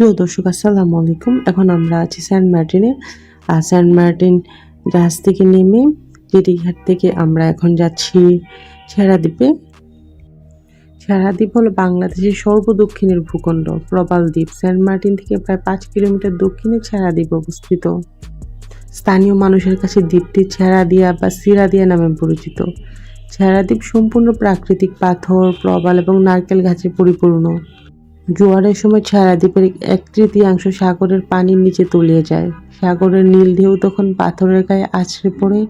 প্রিয় দর্শক, আসসালামু আলাইকুম। এখন আমরা আছি সেন্ট মার্টিনে আর সেন্ট মার্টিন জাহাজ থেকে নেমে জেটি থেকে আমরা এখন যাচ্ছি ছেড়াদ্বীপে ছেড়াদ্বীপ হলো বাংলাদেশের সর্বদক্ষিণের ভূখণ্ড, প্রবাল দ্বীপ। সেন্ট মার্টিন থেকে প্রায় পাঁচ কিলোমিটার দক্ষিণে ছেড়াদ্বীপ অবস্থিত। স্থানীয় মানুষের কাছে দ্বীপটি ছেড়াদিয়া বা সিরাদিয়া নামে পরিচিত। ছেড়াদ্বীপ সম্পূর্ণ প্রাকৃতিক পাথর, প্রবাল এবং নারকেল গাছে পরিপূর্ণ। জোয়ারের সময় ছাড়া দ্বীপের এক তৃতীয়াংশ সাগরের পানির নিচে তলিয়ে যায়। সাগরের নীল ঢেউ তখন পাথরের গায়ে আছড়ে পড়ে,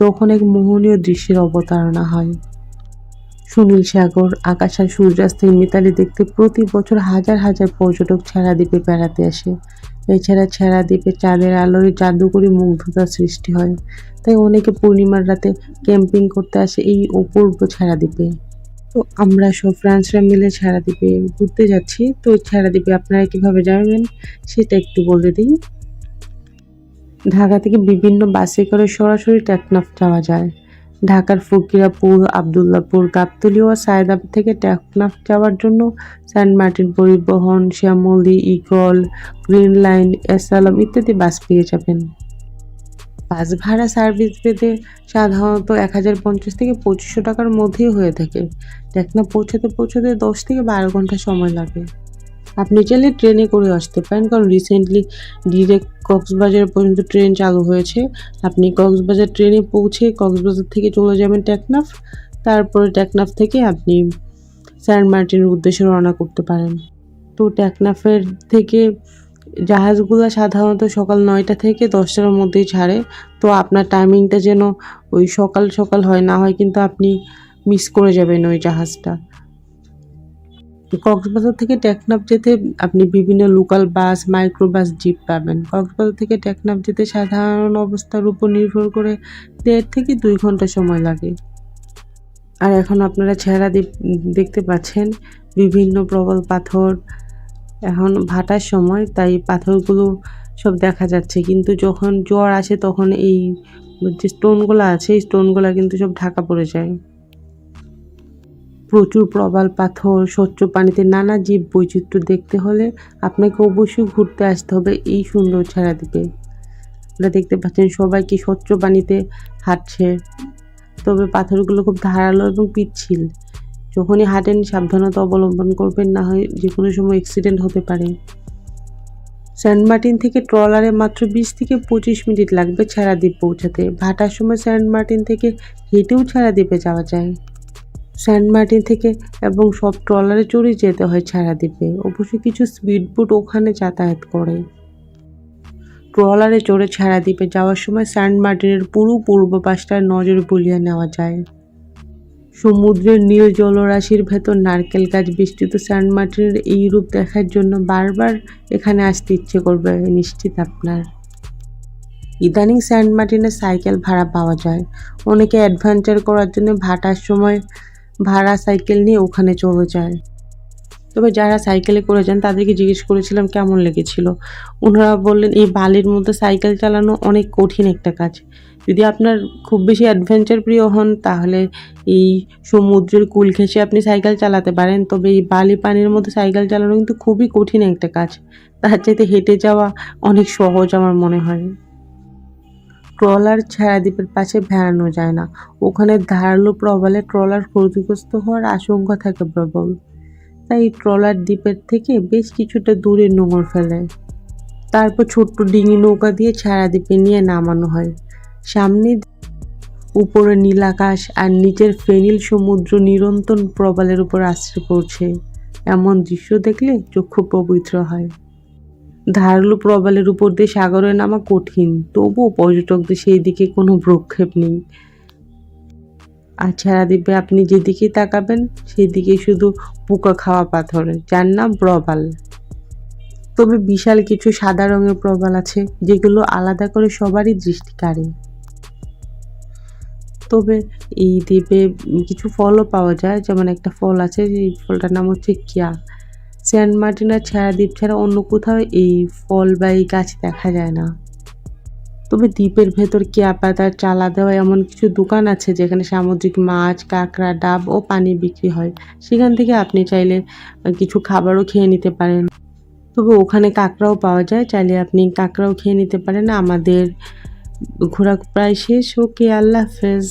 তখন এক মোহনীয় দৃশ্যের অবতারণা হয়। সুনীল সাগর, আকাশ আর সূর্যাস্তের মিতালি দেখতে প্রতি বছর হাজার হাজার পর্যটক ছাড়া দ্বীপে বেড়াতে আসে। এছাড়া ছেড়া দ্বীপে চাঁদের আলোয় জাদুকরী মুগ্ধতা সৃষ্টি হয়। তাই অনেকে পূর্ণিমার রাতে ক্যাম্পিং করতে আসে এই অপূর্ব ছাড়া দ্বীপে। তো আমরা সব ফ্রেন্ডসরা মিলে ছাড়া দ্বীপে ঘুরতে যাচ্ছি। তো ছাড়া দ্বীপে আপনারা কীভাবে যাবেন সেটা একটু বলে দিই। ঢাকা থেকে বিভিন্ন বাসে করে সরাসরি টেকনাফ যাওয়া যায়। ঢাকার ফকিরাপুর, আবদুল্লাপুর, গাবতলী ও সায়দাবাদ থেকে টেকনাফ যাওয়ার জন্য সেন্ট মার্টিন পরিবহন, Shyamoli, eagle, green line S Alam ইত্যাদি বাস পেয়ে যাবেন। বাস ভাড়া সার্ভিস পেতে সাধারণত এক হাজার পঞ্চাশ থেকে পঁচিশশো টাকার মধ্যেই হয়ে থাকে। টেকনাফ পৌঁছাতে পৌঁছাতে দশ থেকে বারো ঘণ্টা সময় লাগে। আপনি চাইলে ট্রেনে করে আসতে পারেন, কারণ রিসেন্টলি ডিরেক্ট কক্সবাজার পর্যন্ত ট্রেন চালু হয়েছে। আপনি কক্সবাজার ট্রেনে পৌঁছে কক্সবাজার থেকে চলে যাবেন টেকনাফ। তারপরে টেকনাফ থেকে আপনি সেন্ট মার্টিনের উদ্দেশ্যে রওনা করতে পারেন। তো টেকনাফের থেকে জাহাজগুলো সাধারণত সকাল নয়টা থেকে দশটার মধ্যেই ছাড়ে। তো আপনার টাইমিংটা যেন ওই সকাল সকাল হয়, না হয় কিন্তু আপনি মিস করে যাবেন ওই জাহাজটা। কক্সবাজার থেকে টেকনাফ যেতে আপনি বিভিন্ন local bus micro bus jeep পাবেন। কক্সবাজার থেকে টেকনাফ যেতে সাধারণ অবস্থার উপর নির্ভর করে দেড় থেকে দুই ঘণ্টা সময় লাগে। আর এখন আপনারা ছেঁড়া দেখতে পাচ্ছেন বিভিন্ন প্রবল পাথর এখন ভাটার সময়, তাই পাথরগুলো সব দেখা যাচ্ছে। কিন্তু যখন জ্বর আসে, তখন এই যে স্টোনগুলো আছে, এই স্টোনগুলো কিন্তু সব ঢাকা পড়ে যায়। প্রচুর প্রবাল পাথর, স্বচ্ছ পানিতে নানা জীব বৈচিত্র্য দেখতে হলে আপনাকে অবশ্যই ঘুরতে আসতে হবে এই সুন্দর ছাড়া দ্বীপে আপনারা দেখতে পাচ্ছেন সবাই কি স্বচ্ছ পানিতে হাঁটছে। তবে পাথরগুলো খুব ধারালো এবং পিচ্ছিল। যখনই হাঁটেন সাবধানতা অবলম্বন করবেন, না হয় যে কোনো সময় অ্যাক্সিডেন্ট হতে পারে। সেন্ট মার্টিন থেকে ট্রলারে মাত্র বিশ থেকে পঁচিশ মিনিট লাগবে ছাড়া দ্বীপ পৌঁছাতে। ভাটার সময় সেন্ট মার্টিন থেকে হেঁটেও ছাড়া দ্বীপে যাওয়া যায়। সেন্ট মার্টিন থেকে এবং সব ট্রলারে চড়ে যেতে হয় ছাড়া দ্বীপে অবশ্য কিছু স্পিড বোট ওখানে যাতায়াত করে। ট্রলারে চড়ে ছাড়া দ্বীপে যাওয়ার সময় সেন্ট মার্টিনের পুরো পূর্ব পাশটার নজর বুলিয়ে নেওয়া যায়। সমুদ্রের নীল জলরাশির ভেতর নারকেল গাছ বিস্তৃত স্যান্ড মার্টিনের এই রূপ দেখার জন্য বারবার এখানে আসতে ইচ্ছে করবে নিশ্চিত আপনার। ইদানিং স্যান্ড মার্টিনে সাইকেল ভাড়া পাওয়া যায়। অনেকে অ্যাডভেঞ্চার করার জন্য ভাটার সময় ভাড়া সাইকেল নিয়ে ওখানে চলে যায়। তবে যারা সাইকেলে করে যান, তাদেরকে জিজ্ঞেস করেছিলাম কেমন লেগেছিল। ওনারা বললেন, এই বালির মধ্যে সাইকেল চালানো অনেক কঠিন একটা কাজ। যদি আপনার খুব বেশি অ্যাডভেঞ্চার প্রিয় হন, তাহলে এই সমুদ্রের কুল ঘেঁষে আপনি সাইকেল চালাতে পারেন। তবে এই বালি পানির মধ্যে সাইকেল চালানো কিন্তু খুবই কঠিন একটা কাজ। তার চাইতে হেঁটে যাওয়া অনেক সহজ আমার মনে হয়। ট্রলার ছায়া দ্বীপের পাশে ভেড়ানো যায় না। ওখানে ধারালো প্রবলে ট্রলার ক্ষতিগ্রস্ত হওয়ার আশঙ্কা থাকে প্রবল। তাই ট্রলার দ্বীপের থেকে বেশ কিছুটা দূরে নোঙর ফেলে। তারপর ছোট্ট ডিঙি নৌকা দিয়ে ছায়া দ্বীপে নিয়ে নামানো হয়। সামনে উপরে নীল আকাশ আর নিচের ফেনিল সমুদ্র নিরন্তর প্রবালের উপর আশ্রয় পড়ছে। এমন দৃশ্য দেখলে চক্ষু পবিত্র হয়। ধারালো প্রবালের উপর দিয়ে সাগরে নামা কঠিন, তবুও পর্যটকদের সেই দিকে কোনো ভ্রক্ষেপ নেই। আর দ্বীপে আপনি যেদিকেই তাকাবেন, সেদিকে শুধু পোকা খাওয়া পাথর, যার নাম প্রবাল। তবে বিশাল কিছু সাদা রঙের প্রবাল আছে, যেগুলো আলাদা করে সবারই দৃষ্টি কাড়ে তবে এই দ্বীপে কিছু ফলও পাওয়া যায়। যেমন একটা ফল আছে, এই ফলটার নাম হচ্ছে কিয়া। সেন্ট মার্টিন আর ছায়া দ্বীপ ছাড়া অন্য কোথাও এই ফল বা এই গাছ দেখা যায় না। তবে দ্বীপের ভেতর কেয়া পাতার চালা দেওয়া এমন কিছু দোকান আছে, যেখানে সামুদ্রিক মাছ, কাঁকড়া, ডাব ও পানি বিক্রি হয়। সেখান থেকে আপনি চাইলে কিছু খাবারও খেয়ে নিতে পারেন। তবে ওখানে কাঁকড়াও পাওয়া যায়, চাইলে আপনি কাঁকড়াও খেয়ে নিতে পারেন। আমাদের ঘোরা প্রায় শেষ। ওকে আল্লাহ হাফেজ।